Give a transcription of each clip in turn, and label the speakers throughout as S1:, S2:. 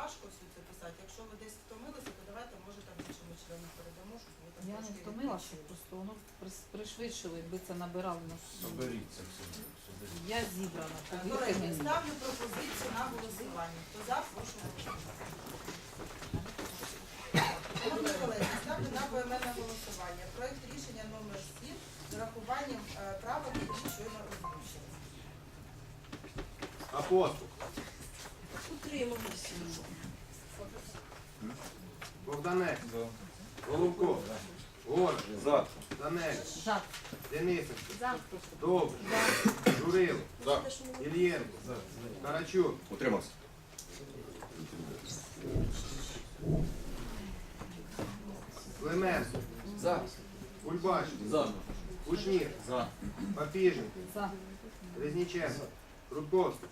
S1: важко все це писати. Якщо ви десь втомилися, то давайте може там іншому члену передамо, щоб ви там
S2: Я не
S1: трошки
S2: втомилася,
S1: відпочили.
S2: просто воно прис- пришвидшило, якби це набирали на
S3: Соберіться всі. соберіться.
S2: Я зібрана,
S1: Е,
S2: повірте
S1: Колеги,
S2: мені.
S1: ставлю пропозицію на голосування. Хто за, прошу голосувати. Шановні колеги, ставлю на поіменне голосування. Проект рішення номер 7 з урахуванням е, правок, які щойно озвучили.
S4: Апостол.
S5: Утрималися.
S4: Богданець.
S3: За.
S4: Голубко. Горд.
S3: За.
S4: Данець.
S2: За.
S4: Денисенко.
S5: За.
S4: Добре. Журило. Ільєнко. Карачук.
S3: Утримався.
S4: Клименко.
S3: За.
S4: Кульбаш.
S3: За.
S4: Кушнір.
S3: За.
S4: Папіженко.
S2: За.
S4: Резніченко. Рудковський.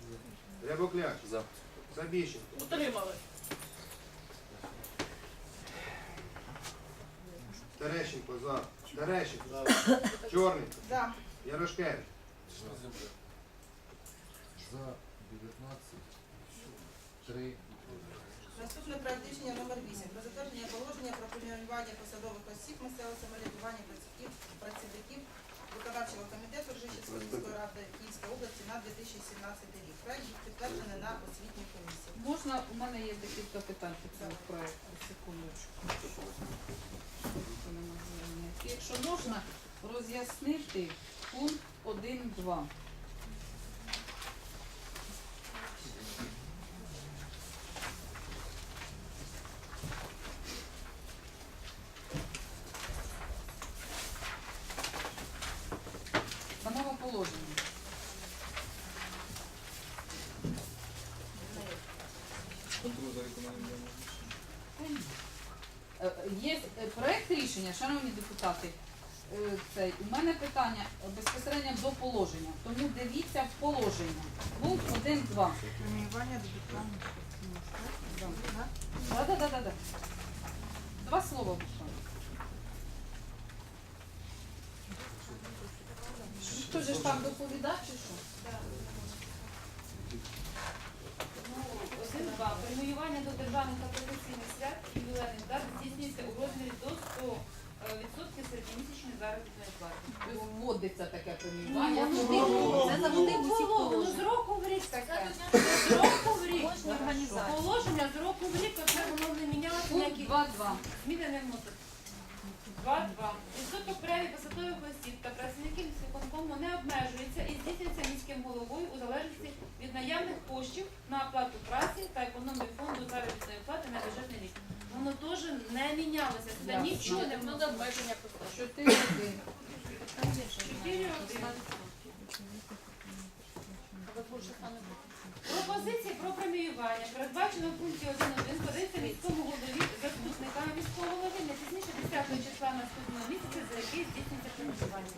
S4: Рябокляч.
S3: За.
S4: Сабіщенко.
S5: Утримали.
S4: Терещенко. За. Терещенко. Чорний.
S1: За.
S4: Ярошкевич.
S6: За 19, 3
S1: Наступне проект рішення номер 8 про затвердження положення про преміювання посадових осіб місцевого самоврядування працівників, працівників виконавчого комітету Ржищівської міської ради Київської області на 2017 рік. Проект підтверджений на освітній комісії.
S2: Можна, у мене є декілька питань по цьому проекту. Секундочку. Якщо можна роз'яснити пункт 1.2. Самого положення. Е, Є е, проект рішення, шановні депутати. е, Цей у мене питання безпосередньо до положення. Тому дивіться в положення. Пункт 1.2.
S1: Преміювання дебютантів.
S2: Да, да, да, да, да. Два слова буквально. Хто же ж там доповідач чи що?
S7: Ну, один, два. Преміювання до державних та професійних свят і ювілейних дат здійснюється у розмірі до 100% відсотків середньомісячної заробітної плати.
S2: Вводиться таке преміювання.
S7: Це завжди усі Ну, з року в рік таке. З року в рік. Положення з року в рік, оце воно не мінялося
S2: Пункт
S7: ніякі
S2: 2.2.
S7: зміни не вносить. 2.2. Відсоток премій посадових осіб та працівників виконкому не обмежується і здійснюється міським головою у залежності від наявних коштів на оплату праці та економії фонду заробітної плати на бюджетний рік. Воно теж не мінялося. Сюди нічого не
S5: Ну,
S7: вносить.
S5: обмеження просто.
S2: 4.1.
S7: 4.1. Пропозиції про преміювання передбачено в пункті 1.1 подається міському голові заступниками міського голови не пізніше 10 числа наступного місяця, за який здійснюється преміювання.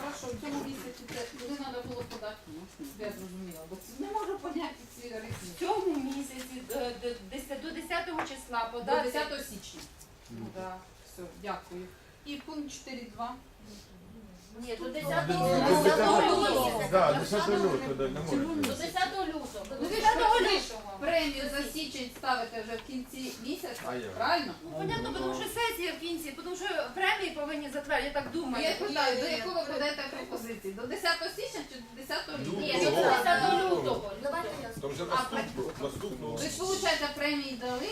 S2: Хорошо, в цьому місяці куди треба було подати? Ну, Я зрозуміла, бо це не можу поняти ці ритми.
S7: В цьому місяці до, до, десят- до 10 числа
S2: До
S7: подати
S2: 10 січня. Ну, да. Все, дякую. І пункт 4.2.
S5: Ні, до 10
S6: 10
S5: лютого.
S6: Да, 10 лютого, да, не
S5: До
S6: можна.
S5: 10 лютого.
S2: Ну, ви ж
S7: 10
S2: премію за січень ставите вже в кінці місяця,
S6: А я?
S2: правильно?
S7: Ну, понятно, тому що сесія в кінці, тому що премії повинні затвердити, я так думаю.
S2: Я питаю, до якого ви подаєте пропозиції? До 10 січня чи до 10 лютого?
S5: Ні, до 10 лютого.
S6: Там вже наступного.
S2: Ви ж, виходить, премії дали,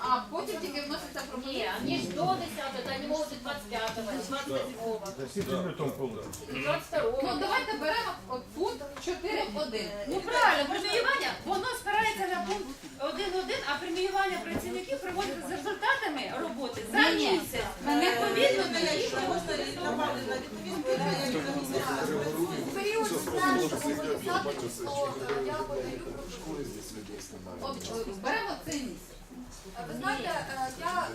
S2: а потім тільки вноситься
S5: Ні,
S2: пропозиція.
S5: вони ж до 10, та не можуть 25-го, 27-го,
S6: За всі лютом получить.
S5: і 22-го.
S2: Ну, давайте беремо от пункт 4.1.
S7: Ну правильно, преміювання, воно спирається на пункт 1.1, а преміювання працівників проводиться з результатами роботи за
S2: Ні-ні.
S7: місяць.
S2: Мене
S7: Відповідно до їх
S8: період 1 по 10 число я подаю
S2: От е, беремо цей місяць.
S8: Ви знаєте, е, я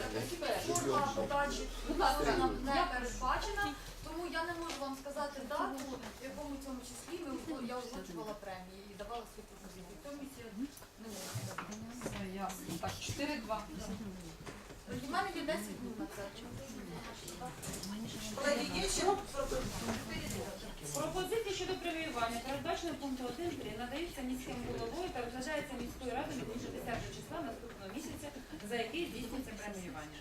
S8: форма подачі нам не передбачена, тому я не можу вам сказати дату, в якому цьому числі ми я озвучувала премії і давала свої пропозиції. Тому я не можу
S2: ясно. Так, 4.2.
S8: У мене є 10 днів на це.
S1: Пропозиції?
S7: Щодо преміювання передбачено пункту 1.3 надаються міським головою та розглядається міською радою від 10 числа на за який здійснюється преміювання.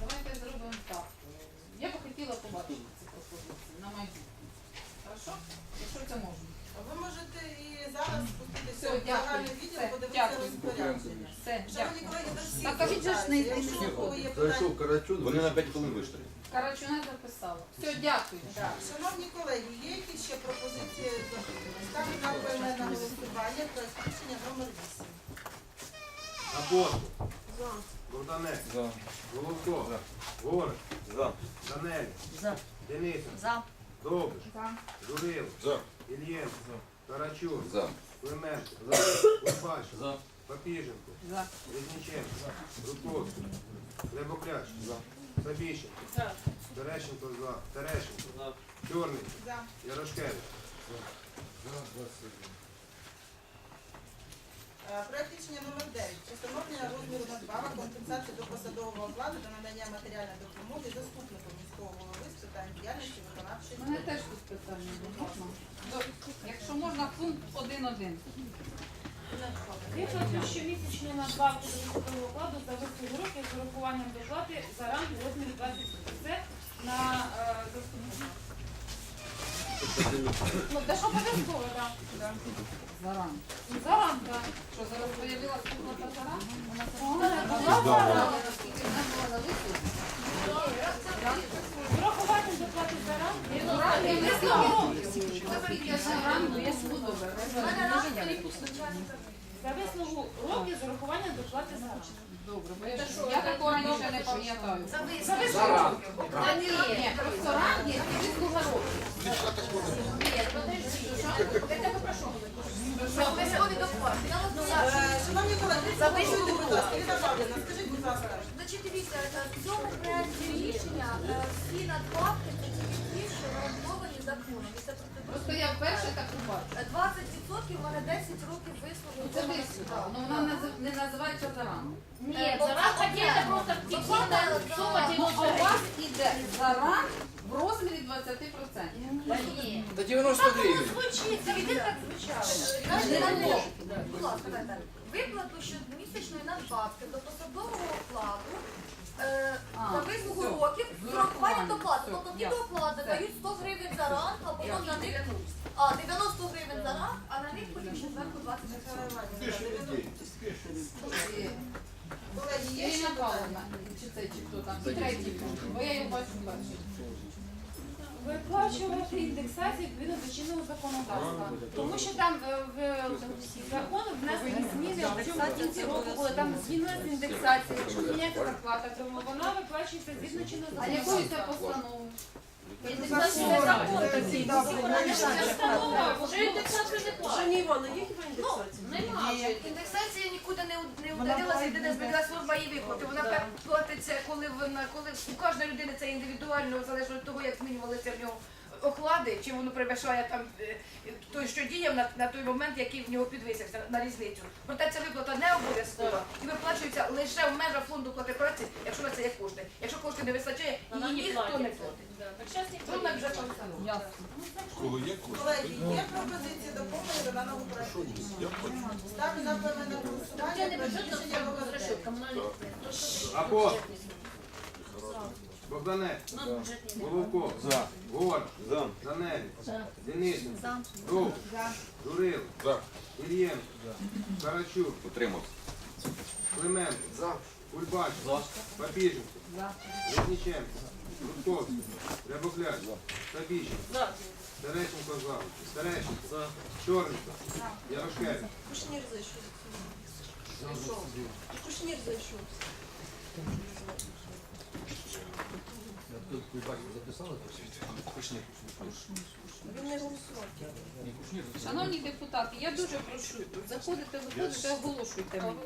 S2: Давайте зробимо так. Я би хотіла побачити ці пропозиції на майбутнє. Хорошо? Це можна.
S1: Ви можете і зараз спуститися
S2: Все,
S1: в
S2: дякую.
S1: загальний відділ,
S2: Все,
S1: подивитися
S2: дякую.
S1: розпорядження.
S2: Все,
S1: Шановні
S2: дякую.
S1: колеги, до всіх
S2: Так, а він же ж не
S1: звертаюся. Якщо у кого є питання,
S3: Вони на 5 хвилин вийшли.
S2: Карачуна записала. Все, дякую.
S1: Так, шановні колеги, є якісь ще пропозиції до Ставлю на поіменне голосування проект рішення номер 8.
S4: Апостол. Богданець.
S6: За.
S4: Головко.
S6: За.
S4: Горик.
S6: За.
S4: Данелі.
S5: За.
S4: Денисенко.
S5: За.
S4: Довбиш. Журило.
S6: За.
S4: Ільєнко. Карачур.
S3: За.
S4: Кульбач.
S3: За.
S4: Папіженко.
S2: За.
S4: Різниченко. Рудковський. Хлебокляч. Сабіщенко. Терещенко за. Терещенко. Чорний.
S1: За.
S4: Ярошкевич.
S1: Е, Проект рішення номер 9. Постановлення розміру надбавок компенсації до посадового окладу та надання матеріальної допомоги заступнику міського питань діяльності виконавчої
S2: У мене теж тут питання. Можна? Якщо можна, пункт 1.1.
S7: Виплату щомісячної надбавки до військового окладу за вислугу років з урахуванням доплати за ранг у розмірі 20 Це на е, заступника. Ну, це ж обов'язково, так.
S2: Заран.
S7: За ранг, так.
S2: Що, зараз появилась виплата заран? Вона. Заран я вислугу. Скільки заран, я буду
S7: За вислугу років з доплати за. За вислугу років.
S1: Будь ласка, скажіть, будь ласка.
S8: Значить, дивіться, е, в цьому проєкті рішення е, всі надбавки це ті, що гарантовані законом. І це
S2: Просто я вперше так побачу.
S8: Е, 20% у мене 10 років вислуги.
S2: Ну, Це вислуга, ну вона не називається заран.
S5: Нет, за отдельно просто сумма
S2: Ну, а у вас іде заран в розмірі 20%.
S5: Нет.
S3: До 90 гривень.
S8: Звучить, завжди так звучало. Будь ласка. Виплату щомісячної надбавки до посадового окладу е,
S2: А,
S8: за вислугу
S2: все.
S8: років з
S2: З
S8: урахуванням
S2: урахуванням.
S8: доплати.
S2: Все,
S8: Тобто ті
S2: ясно.
S8: доплати
S2: Все.
S8: дають 100 гривень за ранг, а потім на них а, 90 гривень за ранг, а на них потім ще зверху 20 гривень.
S1: Колеги, є ще
S2: Ірина
S1: питання?
S2: Чи це, чи хто там, і третій пункт, бо я його бачу перший.
S7: Виплачувати індексацію відповідно до чинного законодавства. Тому що там е, в закон внесені зміни в цьому кінці року, коли там змінилася індексація. Якщо міняється зарплата, тому вона виплачується згідно чинного
S2: А якою це постановою?
S5: Платить. Немає.
S9: Індексація нікуди не, не удалилася, єдине змінилася форма її виплати. Вона так платиться, коли вона, коли у кожної людини це індивідуально, залежно від того, як змінювалися в нього оклади, чи воно перевищає там е, той, що діяв на, на той момент, який в нього підвисився на різницю. Проте ця виплата не обов'язкова і виплачується лише в межах фонду плати праці, якщо на це є кошти. Якщо коштів не вистачає, її ніхто не
S5: платить.
S9: платить.
S5: Так зараз
S9: Трудно вже
S5: платить.
S9: постанову.
S6: Є кошти?
S1: Колеги, є пропозиції доповнення до даного проекту рішення? Ставлю на поіменне голосування
S5: бюджет,
S1: рішення
S5: це
S1: номер
S5: розрахунок
S1: 9.
S5: комунальних.
S4: Богданець.
S5: Ну, бюджет не
S4: Головко.
S6: За.
S4: Горик.
S6: За.
S4: Данелі.
S5: За.
S4: Денисенко.
S6: За.
S4: Карачур.
S3: Утримався.
S4: Клименко. Кульбач.
S3: За.
S4: Папіженко.
S2: За.
S4: Різниченко. Рудковський. Рябокляч. Сабіщенко.
S5: За.
S4: Терещенко за. Терещенко. Чорненько. Ярошкевич.
S1: Кушнір зайшов.
S10: Кушнір зайшов. Він не голосував.
S2: Шановні депутати, я дуже прошу, заходите, виходите, оголошуйте мені.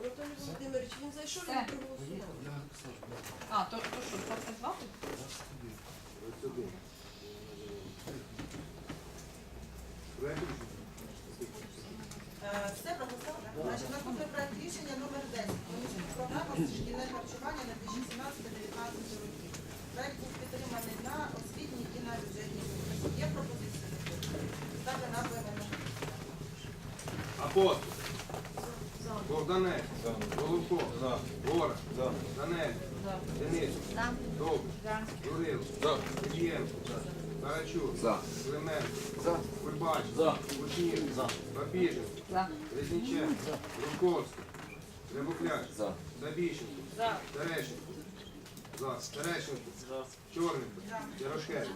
S10: Анатолій Володимирович, він зайшов, він проголосував.
S2: А, то, то що, 22 тут?
S4: Ось
S1: Значить, наступний проект рішення номер 10. Комісійна програма шкільне харчування на 2017-2019 роки. Проект був підтриманий на освітній і на бюджетній комісії. Є пропозиції? Ставлю на поіменне.
S4: Апостол. Богданець. Головко. Гора. Данель. Денис. Довбиш. Журило. Ільєнко. Карачук. Клименко. Кульбач. Кушнір. Папіжин. Резніченко. Рудковський. Рябокляч. Забіщенко. Терещенко. За. Терещенко. Чорненко. Ярошкевич.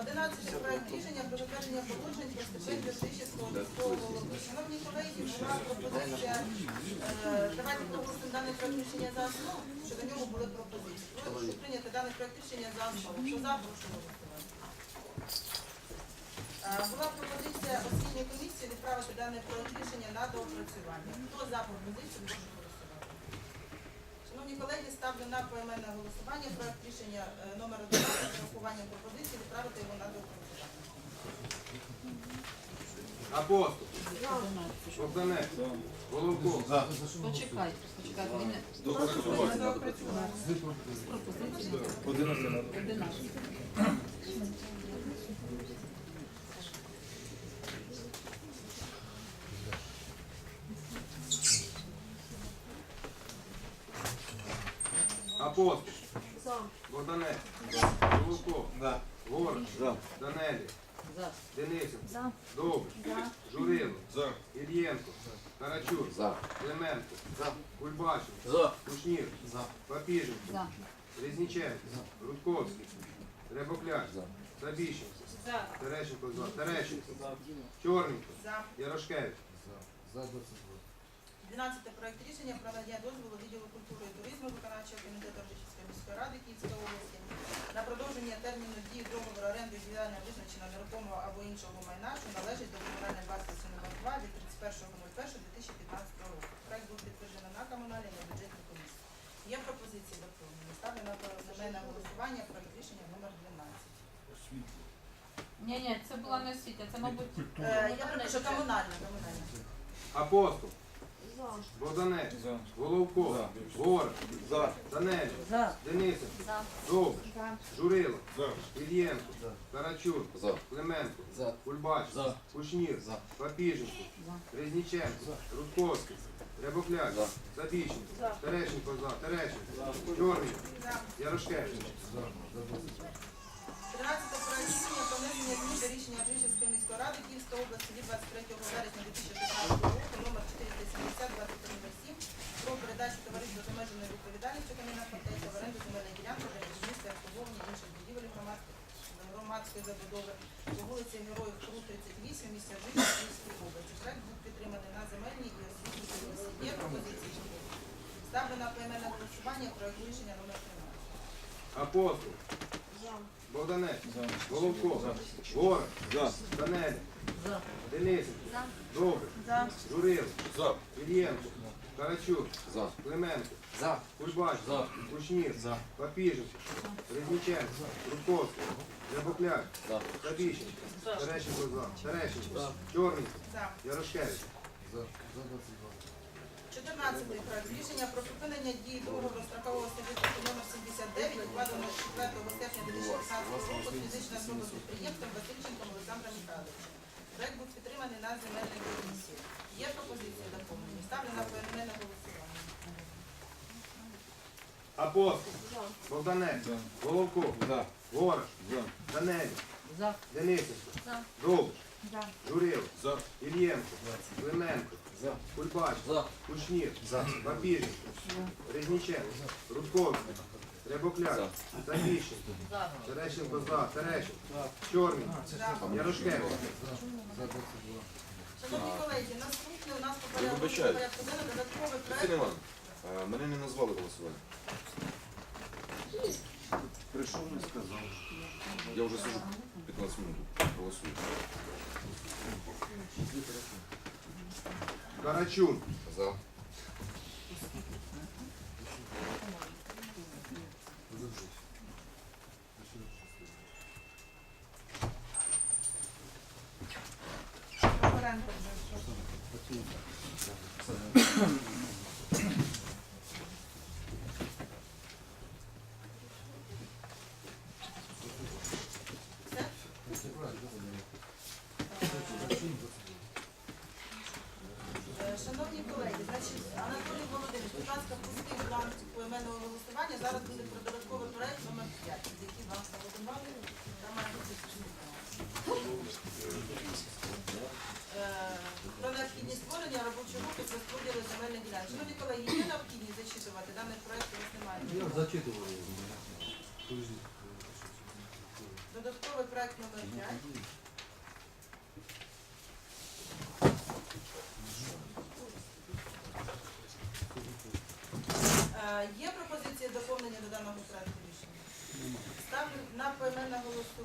S1: 11 проект рішення про затвердження положень про стипендію Вищівського міського голови. Шановні колеги, була пропозиція, е, давайте проголосуємо даний проект рішення за основу, що до нього були пропозиції. Прошу прийняти даний проект рішення за основу. Хто за, прошу голосувати. Е, Була пропозиція освітньої комісії відправити даний проект рішення на доопрацювання. Хто за пропозицію, прошу голосувати. Шановні колеги, ставлю на поіменне голосування проект рішення е, номер 11 з урахуванням пропозиції відправити його на доопрацювання.
S4: Апостол. Богданець. Головко.
S2: Почекайте, почекайте. Він не-
S1: доопрацювання.
S2: з пропозиціями. 11.
S4: Апостол.
S10: За.
S4: Богданець. Головко. Гора. Данелі.
S2: За.
S4: Денисенко. Довбиш. Журило. Ільєнко. Карачук. Клименко. Кульбашев. Кушнір. Папіженко.
S2: За.
S4: Резніченко. Рудковський. Рябокляч. Забіщенко.
S7: За.
S4: Терещенко. За. Терещенко. Чорненько.
S1: За.
S4: Ярошкевич.
S1: 12 проект рішення про надання дозволу відділу культури і туризму виконавчого комітету Рожичівської міської ради Київської області на продовження терміну дії договору оренди індивідуально визначеного нерухомого або іншого майна, що належить до комунальної власності номер 2 від 31.01.2015 року. Проект був підтверджений на комунальній та бюджетній комісії. Є пропозиції доповнення. Ставлю на поіменне голосування проект рішення номер 12.
S2: Ні, ні, це була не освіта, це, мабуть,
S1: Е, я прошу комунальна, комунальна.
S4: Апостол.
S10: За.
S4: Богданець. Головко. Гора. Данелі. Денисенко. Довбиш. Журило. Ільєнко. Карачук. Клименко. Кульбач. Кушнір. Папіженко. Резніченко. Рудковський. Рябокляч. Забіщенко. Терещенко. За. Терещенко. Чорний. Ярошкевич.
S1: 13 проект рішення про внесення змін до рішення Ржичівської міської ради Київської області від 23 вересня 2016 року номер 470 2307 про передачу товариства з обмеженою відповідальністю Кам'яна Фортеця в оренду земельної ділянки для будівництва і обслуговування інших будівель громадської громадської забудови по вулиці Героїв Кру 38 місця життя Київської області. Проект був підтриманий на земельній і освітній комісії. Є пропозиції? Ставлю на поіменне голосування проект рішення номер 13.
S4: Апостол.
S10: За.
S4: Богданець. Головко. Гора. Данелі. Денисенко. Довбиш. Журило. Ільєнко. Карачук. Клименко. Кульбач. Кушнір. Папіженко. Резніченко. Рудковський. Рябокляч. Забіщенко. Терещенко. За. Терещенко. Чорненько.
S1: За.
S4: Ярошкевич.
S1: 14 проект рішення про припинення дії договору страхового статуту номер 79, укладеного 4 серпня 2016 року з фізичною особою підприємством Васильченком Олександром Михайловичем. Проект був підтриманий на земельній комісії. Є пропозиції доповнені. Ставлю на поіменне голосування.
S4: Апостол.
S10: За.
S4: Богданець. Головко. Гора. Данелі.
S2: за.
S4: Денисенко. Довбиш. Журило. Ільєнко. Клименко. Кульбач. Кушнір. Папіженко. Резніченко. Рудковський. Рябокляч. Забіщенко. Терещенко за. Терещенко. Чорний. Ярошкевич.
S1: Шановні колеги, наступний у нас по порядку
S3: вибачаю.
S1: порядку денному додатковий проект.
S3: Івановна, а, мене не назвали голосування. Прийшов, не сказав. Я вже сижу 15 минут, голосую.
S4: Карачун.
S3: За.
S1: Thank you.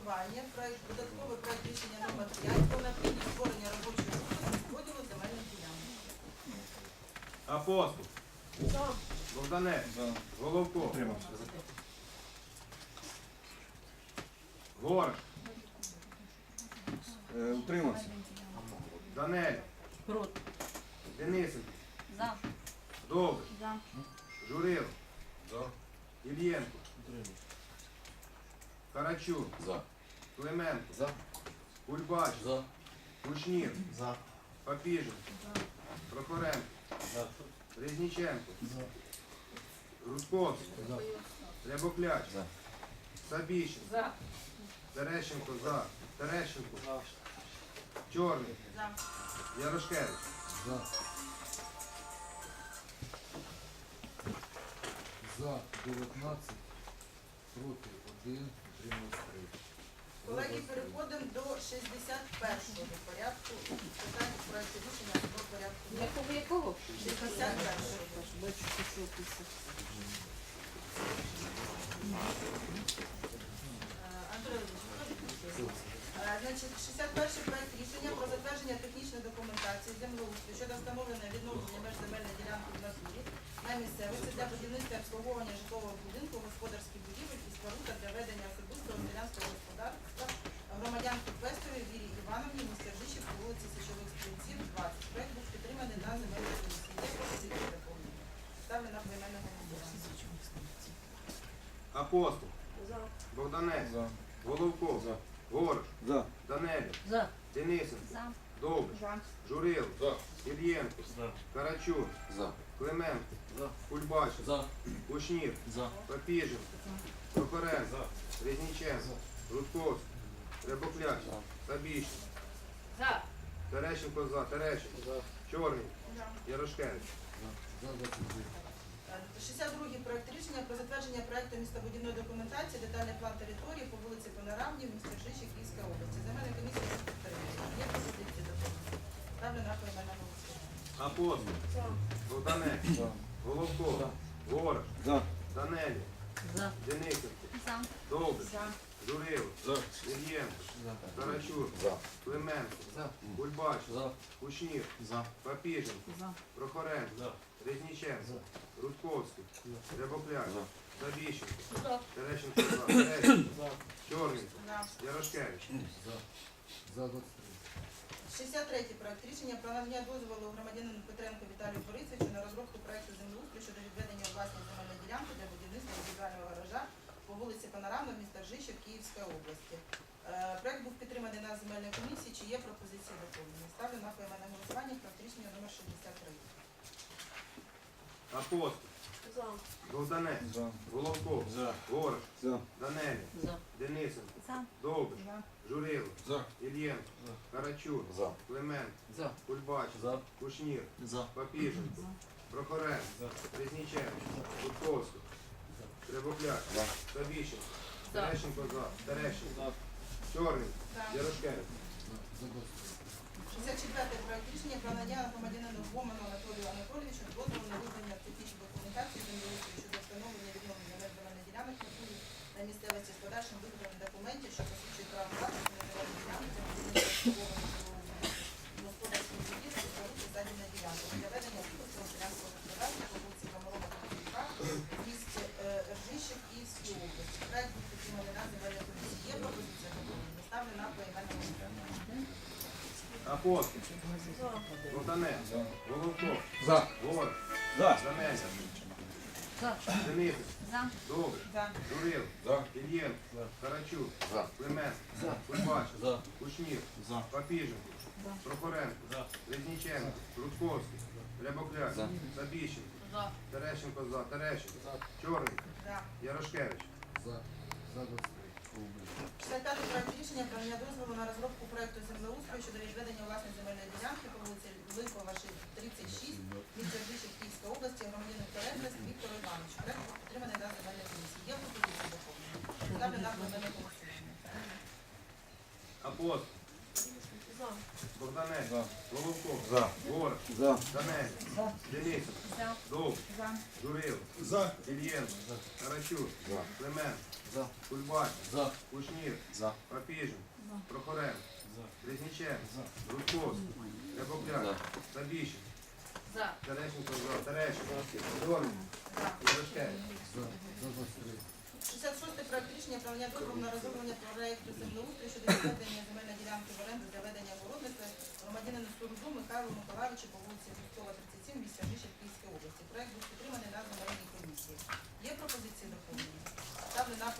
S1: Голосування проект, додатковий проект рішення номер 5 про необхідність створення робочої групи з розподілу земельних ділянок.
S4: Апостол. Богданець. Головко. Горш.
S3: Е, Утримався.
S4: Данель.
S2: Проти.
S4: Денисенко.
S5: За.
S4: Довбиш.
S5: За.
S4: Журил.
S6: За.
S4: Ільєнко. Карачук.
S3: За.
S4: Клименко.
S3: За.
S4: Кульбач.
S3: За.
S4: Кушнір.
S6: За.
S4: Папіжин. Прохоренко.
S6: За.
S4: Резніченко. Рудковський. Рябокляч.
S3: За.
S4: Сабіщин.
S2: За.
S4: Терещенко за. Терещенко. Чорний.
S1: За.
S4: Ярошкевич.
S3: За.
S11: За 19, проти 1, утрималось 3.
S1: Колеги, переходимо до 61-го порядку. Питання проекту рішення про порядку.
S2: Якого якого?
S1: 61-го.
S2: Бачу, що.
S1: Андрій Володимирович, Значить, 61 проект рішення про затвердження технічної документації землеустрою щодо встановлення відновлення меж земельної ділянки в натурі на місцевості для будівництва обслуговування житлового будинку, господарських будівель і для ведення особистого селянського господарства громадянки Пестові Вірі Івановні, місті Ржищів по вулиці Січових Стрільців, 20. Проект був підтриманий на земельній комісії. Є пропозиції доповнення. Ставлю на поіменне голосування.
S4: Апостол.
S10: За.
S4: Богданець.
S6: За.
S4: Головко.
S6: За.
S4: Горш.
S3: За.
S4: Данелі.
S5: За.
S4: Денисенко.
S5: За.
S4: Довбиш. Журил.
S6: За.
S4: Ільєнко.
S6: За.
S4: Карачук.
S3: За.
S4: Клименко.
S6: За.
S4: Кульбач.
S3: За.
S4: Кушнір.
S6: За.
S4: Папіженко. Прохоренко. Резніченко. Рудковський. Рябокляч. Сабіщин.
S7: За.
S4: Терещенко за. Терещенко. Чорний. Ярошкевич.
S11: За 22.
S1: 62 проект рішення про затвердження проекту містобудівної документації, детальний план території по вулиці Панорамній в місті Ржищі, Київська області. Земельна комісія підтримує. Є пропозиції до того. Ставлю на поіменне голосування.
S4: Апостол. Богданець. Головко. Горш.
S3: За.
S4: Данелі.
S5: За.
S4: Денисенко.
S5: За.
S4: Довбиш.
S6: За.
S4: Ільєнко. Карачук.
S3: За.
S4: Клименко.
S11: За.
S4: Кульбач.
S3: За.
S4: Кушнір.
S6: За.
S4: Папіженко.
S2: За.
S4: Прохоренко.
S6: За.
S4: Резніченко. Рудковський.
S3: За.
S4: Савіщенко.
S5: За.
S4: Терещенко за. Терещенко. Чорний.
S1: За.
S4: Ярошкевич.
S11: За. За 23.
S1: 63 проект рішення про надання дозволу громадянину Петренку Віталію Борисовичу на розробку проекту землеустрою щодо відведення власної земельної ділянки для будівництва індивідуального гаража по вулиці Панорамна, міста Ржищів, Київської області. Е, Проект був підтриманий на земельній комісії. Чи є пропозиції доповнення? Ставлю на поіменне голосування проект рішення номер 63.
S4: Апостол.
S10: За.
S4: Богданець.
S6: За.
S4: Головко.
S6: За.
S4: Горш.
S3: За.
S4: Данелі.
S5: За.
S4: Денисенко.
S5: За.
S4: Довбиш.
S1: За.
S4: Журило.
S6: За.
S4: Ільєнко. Карачук.
S3: За.
S4: Клименко.
S11: За.
S4: Кульбач.
S3: За.
S4: Кушнір.
S6: За.
S4: Папіженко. Прохоренко.
S6: За.
S4: Резніченко. Гудковський. Требокляк.
S3: За.
S4: Савіщенко. Терещенко за. Терещенко. Чорний. Ярошкевич.
S11: За 23.
S1: 64 проект рішення про надання громадянину Гоману Анатолію Анатолійовичу дозволу на визнання технічної документації землеустрою щодо встановлення відновлення меж земельних ділянок на місцевості з подальшим виконанням документів, що посвідчують право власності на земельні ділянки для будівництва господарських будівель, споруд і садівної ділянки для ведення особистого селянського господарства по вулиці Комарова Катеринка в місті е, Ржищів Київській області. Проект був підтриманий на земельній комісії. Є пропозиція доповнення? Ставлю на поіменне голосування.
S4: Апостол. Богданець.
S6: За.
S4: Головко.
S11: За.
S4: Ворог.
S3: За.
S4: Данеля.
S2: За.
S4: Денисов.
S2: За.
S4: Довгий.
S1: За.
S4: Журил.
S6: За.
S4: Ільєнко.
S6: За.
S4: Карачук.
S3: За.
S4: Клименко. Кульбач.
S3: За.
S4: Кушнір.
S3: За.
S4: Папіженко. Прохоренко. Резніченко. Рудковський. Рябокляк.
S3: За.
S4: Сабіщенко.
S8: За.
S4: Терещенко за. Терещенко. Чорний.
S1: За.
S4: Ярошкевич.
S11: За. За 23.
S1: 65 проект рішення про надання дозволу на розробку проекту землеустрою щодо відведення власної земельної ділянки по вулиці Липова, 36, місто Ржичів, Київської області, громадянин Перехрест Віктор Іванович. Проект підтриманий на земельній комісії. Є пропозиції доповнення? Ставлю на проведення голосування.
S10: За.
S4: Богданець.
S6: За.
S4: Головко.
S6: За.
S4: Ворог.
S3: За.
S4: Данель. Денисов. Довг. Журил.
S6: За.
S4: Ільєнко. Карачук.
S3: За.
S4: Клименко.
S3: За.
S4: Кульбач.
S11: За.
S4: Кушнір.
S3: За.
S4: Папіжин. Прохоренко. Резніченко.
S3: За.
S4: Рудковський. Рябокляк.
S3: За.
S4: Сабіщин.
S8: За.
S4: Терещенко за. Терещенко. Чорний.
S1: За.
S4: Ярошкевич.
S11: За. За 23.
S1: 66 проект рішення про надання дозволу на розроблення проекту землеустрою щодо відведення земельної ділянки в оренду для ведення городництва громадянину Сурду Михайлу Миколаївичу по вулиці Густова, 37, місті Жишів, Київської області. Проект був підтриманий на земельній комісії. Є пропозиції доповнення? Ставлю на.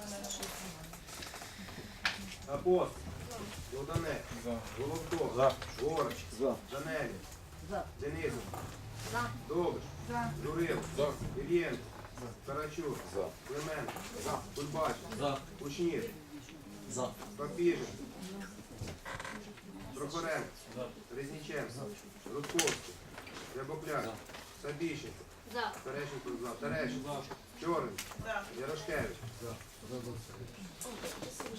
S4: Богданець.
S6: За.
S4: Головко.
S6: За.
S4: Ворог.
S3: За.
S4: Данелі.
S2: За.
S4: Денисов.
S2: За.
S4: Довбиш.
S2: За.
S4: Журил.
S6: За.
S4: Ільєнко. Карачук.
S3: За.
S4: Клименко. Кульбач.
S11: За.
S4: Кушнір.
S11: За.
S4: Папіжин. Прохоренко. Резніченко. Рудковський. Рябокляк. Сабіщенко.
S8: За.
S4: Терещенко за. Терещенко. Чорний.
S1: За.
S4: Ярошкевич.
S11: За. За 23.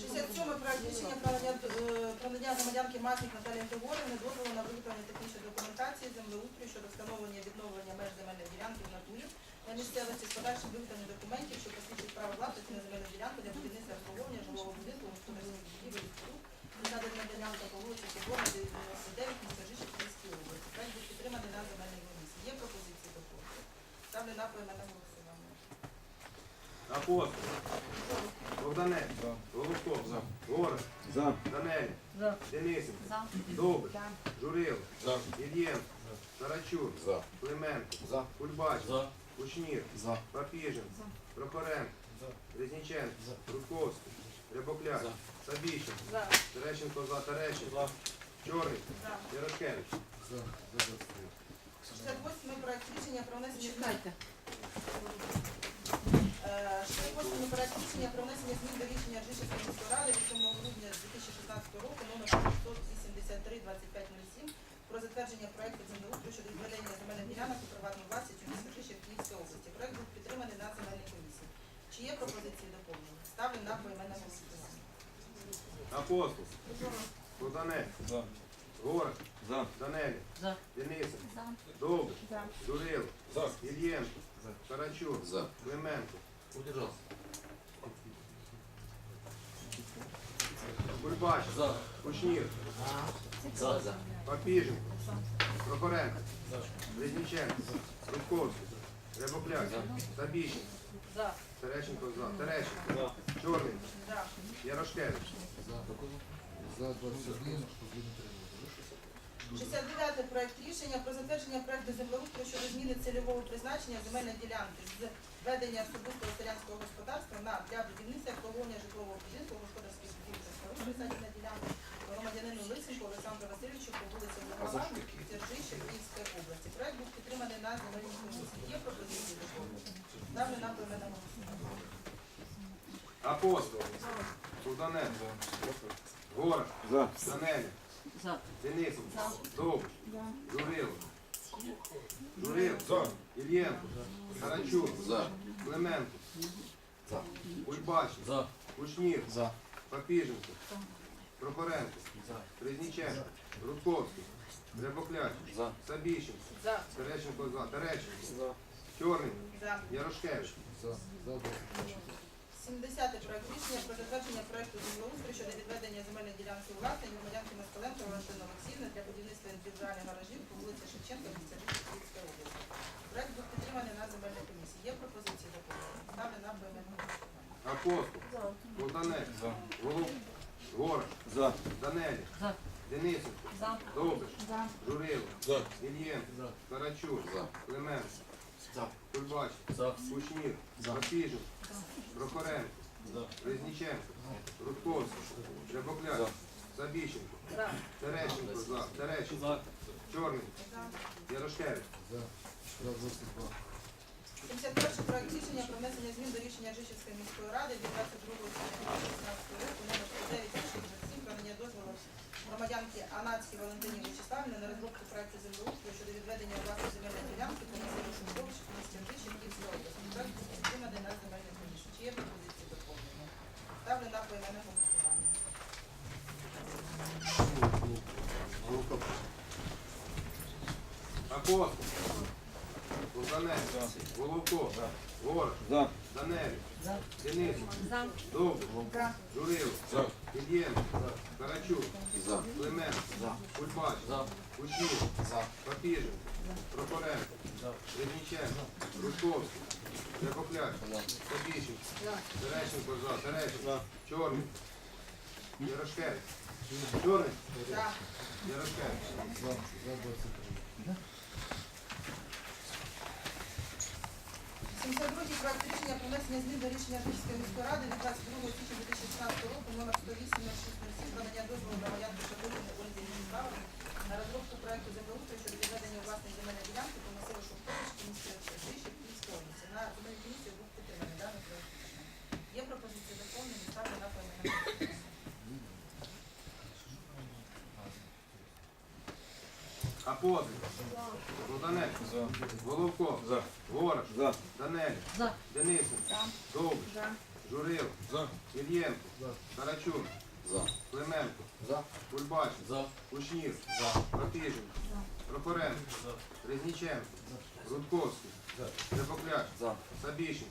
S1: 67 проект рішення про надання, е, про надання громадянки Масник Наталії Григорівни дозволу на виготовлення технічної документації землеустрою щодо встановлення відновлення меж земельної ділянки в натурі на місцевості з подальшим виготовленням документів, що посвідчують право власності на земельну ділянку для будівництва обслуговування жилого будинку, господарських будівель і споруд, надана ділянка по вулиці Соборна, 99, місто Київської області. Проект був підтриманий на земельній комісії. Є пропозиції? Ставлю на поіменне голосування.
S4: Апостол. Богданець.
S6: За.
S4: Головко.
S6: За.
S4: Ворог.
S3: За.
S4: Данелі.
S2: За.
S4: Денисенко.
S8: За.
S4: Журил.
S6: За.
S4: Ільєнко. Карачук.
S3: За.
S4: Клименко.
S3: За.
S4: Кульбач.
S11: За.
S4: Кушнір.
S3: За.
S4: Папіжин. Прохоренко. Резніченко. Рудковський. Рябокляк.
S3: За.
S4: Сабіщенко.
S1: За.
S4: Терещенко за. Терещенко. Чорний.
S1: За.
S4: Ярошкевич.
S11: За. За 23.
S1: 68 проект рішення про внесення
S2: Чекайте.
S1: Е, 68 проект рішення про внесення змін до рішення Ржишівської міської ради від 7 грудня 2016 року номер 683 2507 про затвердження проекту землеустрою щодо відведення земельних ділянок у приватну власність у місті Ржишів Київської області. Проект був підтриманий на земельній комісії. Чи є пропозиції доповнення? Ставлю на поіменне голосування.
S4: Апостол. Богданець.
S6: За.
S3: За.
S4: Данелі.
S2: За.
S4: Денисов.
S8: За.
S4: Довбиш.
S1: За.
S4: Журил.
S6: За.
S4: Ільєнко. Карачук.
S3: За.
S4: Клименко.
S11: Удержался.
S4: Кульбач.
S11: За.
S4: Кушнір.
S11: За. За.
S4: Папіженко. Прохоренко. Резніченко. Рудковський. Рябокляк. Сабіщенко.
S2: За.
S4: Терещенко за. Терещенко. Чорний.
S1: За.
S4: Ярошкевич.
S11: За. За 21.
S1: 69 проект рішення про затвердження проекту землеустрою щодо зміни цільового призначення земельної ділянки з ведення особистого селянського господарства на для будівництва обслуговування житлового будинку, господарських будівель та споруд, ділянка громадянину Лисенко Олександру Васильовичу по вулиці Лугова, Держища Київської області. Проект був підтриманий на земельній комісії. Є пропозиції до? Ставлю на поіменне голосування.
S4: Апостол. Суданець. Ворог.
S3: За.
S4: Данелі.
S2: За.
S4: Денисов. Довбиш. Журило. Журило.
S6: За.
S4: Ільєнко.
S3: За.
S4: Клименко.
S3: За.
S4: Кульбач.
S11: За.
S4: Кушнір.
S3: За.
S4: Папіженко. Прохоренко. Резніченко. Рудковський. Рябокляч.
S3: За.
S4: Сабіщенко.
S1: За.
S4: Терещенко за. Терещенко. Чорний.
S1: За.
S4: Ярошкевич.
S11: За. За 23.
S1: 70 проект рішення про затвердження проекту землеустрою щодо відведення земельної ділянки у власність громадянки Москаленко Валентина Олексіївна для будівництва індивідуальних гаражів по вулиці Шевченка, місця Київської області. Проект був підтриманий на земельній комісії. Є пропозиції до Ставлю на поіменне голосування.
S4: Апостол.
S10: За.
S4: Богданець.
S6: За.
S4: Голуб. Ворог.
S3: За.
S4: Данелі.
S2: За.
S4: Денисенко,
S2: За.
S4: Довбиш,
S2: За.
S4: Журило,
S6: За.
S4: Ільєнко, Карачук,
S11: За.
S4: Клименко,
S11: За.
S4: Кульбач,
S11: За.
S4: Кушнір,
S11: За.
S4: Папіжин, Прохоренко, Резніченко, Рудковський, Жебокляк, Сабіщенко, Терещенко, за, Терещенко, Чорний, Ярошкевич,
S11: За. За 22.
S1: 71 проект рішення про внесення змін до рішення Жишівської міської ради від 22 січня 2016 року номер 967 про надання дозволу громадянки Анацькій Валентині Вячеславівні на розробку проекту землеустрою щодо відведення власної земельної ділянки по населенню Шумкович місті Жишів Київської області. Проект підтриманий на земельну комісію. Чи є пропозиції доповнення? Ставлю на голосування.
S4: Апостол, Лузанець, Головко, Ворож,
S3: За.
S4: Журило. Ільєнко, Карачук,
S11: За.
S4: Кульбач,
S11: За.
S4: Кушнір,
S11: За.
S4: Папіжин, Рудковський, Жебокляк, Сабіщенко, Терещенко, за, Терещенко, Чорний, Ярошкевич, Чорний. Ярошкевич,
S11: За. За 23.
S1: 72 проект рішення про внесення змін до рішення Жишівської міської ради від 22 січня 2016 року номер 108 про надання дозволу громадянки Шатуріни Ользі Вячеславовні на розробку проекту землеустрою щодо відведення власної земельної ділянки по массиву Шовкович в місті Жишів Області. На комісії був підтриманий даний проект рішення. Є пропозиції доповнення, ставлю на поіменне.
S4: Апостол, Лузанець, Головко,
S6: За.
S4: Ворож,
S3: За.
S4: Данелі,
S2: За.
S4: Денисенко, Довбиш, Журил,
S6: За.
S4: Ільєнко,
S11: За.
S4: Карачун,
S11: За.
S4: Клименко,
S11: За.
S4: Кульбач,
S11: За.
S4: Кушнір,
S11: За.
S4: Папіжин, Прохоренко, Резніченко, Рудковський, Жебокляк,
S11: За.
S4: Сабіщенко,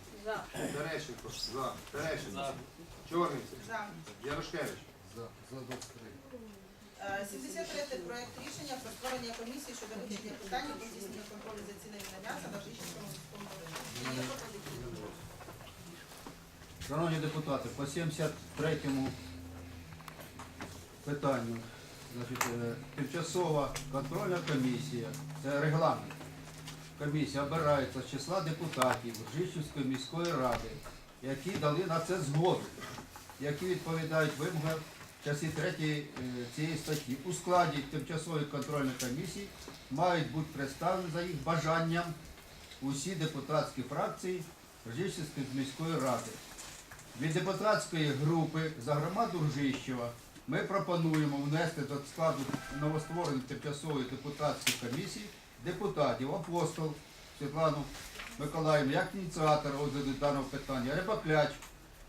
S4: Терещенко, за, Терещенко, Чорний,
S1: За.
S4: Ярошкевич,
S11: За. За 23.
S1: Е, 73 проект рішення про створення комісії щодо вивчення питання про здійснення контролю за цінами на м'ясо на ринку. Є пропозиції?
S12: Шановні депутати, по 73-му питанню, значить, е, тимчасова контрольна комісія, це регламент. Комісія обирається з числа депутатів Ржищівської міської ради, які дали на це згоду, які відповідають вимогам часі 3 цієї статті. У складі тимчасової контрольної комісії мають бути представлені за їх бажанням усі депутатські фракції Ржищівської міської ради. Від депутатської групи за громаду Ржищева ми пропонуємо внести до складу новоствореної тимчасової депутатської комісії депутатів апостол Світлану Миколаївну як ініціатор розгляду даного питання, Репакляч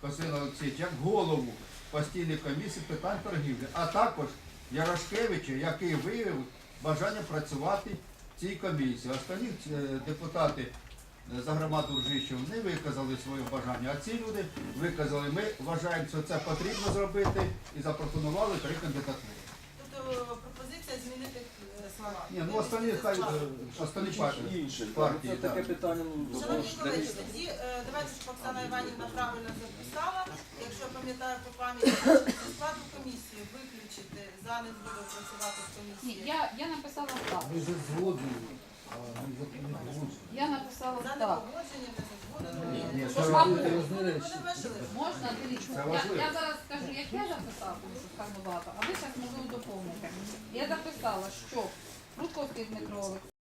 S12: Косин Олексійович як голову постійної комісії питань торгівлі, а також Ярошкевича, який виявив бажання працювати в цій комісії. Останні е, депутати е, за громаду Ржищів не виказали своє бажання, а ці люди виказали. Ми вважаємо, що це потрібно зробити і запропонували три кандидатури.
S1: Е, пропозиція змінити слова.
S12: Ні, ну останні хай е, останні партії.
S3: Інше.
S12: партії,
S3: Це таке
S12: так.
S3: питання, ну,
S1: Шановні
S3: для
S1: колеги,
S3: міста.
S1: тоді е, давайте, щоб Оксана Іванівна правильно записала, якщо пам'ятаю по пам'яті, зі складу комісії виключити за незгодою працювати з
S2: Ні,
S1: комісією.
S2: я, я написала так.
S11: Ми вже згодні. А ми за- не погоджені.
S2: Я написала
S1: За
S2: так.
S1: непогодження, не за згодою.
S12: Ні, це
S2: важливо.
S11: Різні речі.
S1: ну, завершили.
S2: Можна дивіться.
S12: Це
S2: Я,
S12: важливо.
S2: я зараз скажу, як я записала, тому що багато, а ви зараз можливо доповните. Я записала, що Рудковський Дмитро Олексійович,